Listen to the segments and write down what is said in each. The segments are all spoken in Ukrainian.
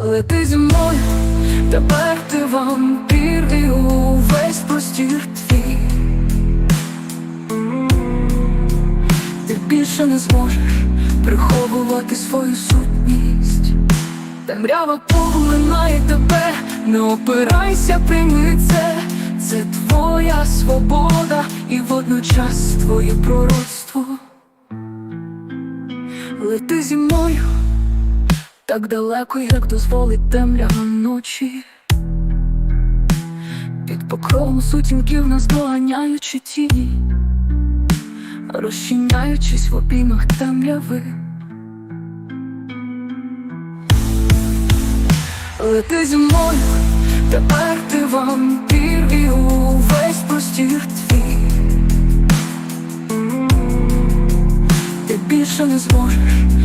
Лети зі мною, тепер ти вампір і увесь простір твій. Ти більше не зможеш приховувати свою сутність. Темрява поглинає тебе, не опирайся, прийми це. Це твоя свобода і водночас твоє пророцтво. Лети зі мною так далеко, як дозволить темрява ночі. Під покровом сутінків нас доганяючи тіні, розчиняючись в обіймах темряви. Лети зі мною, тепер ти вампір і увесь простір твій. Ти більше не зможеш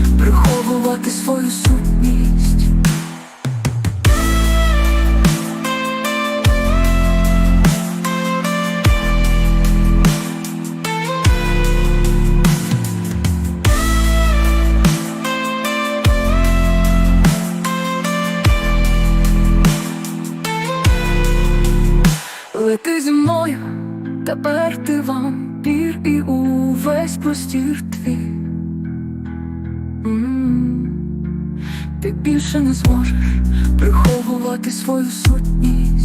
зі мною, тепер ти вампір і увесь простір твій. Ти більше не зможеш приховувати свою сутність.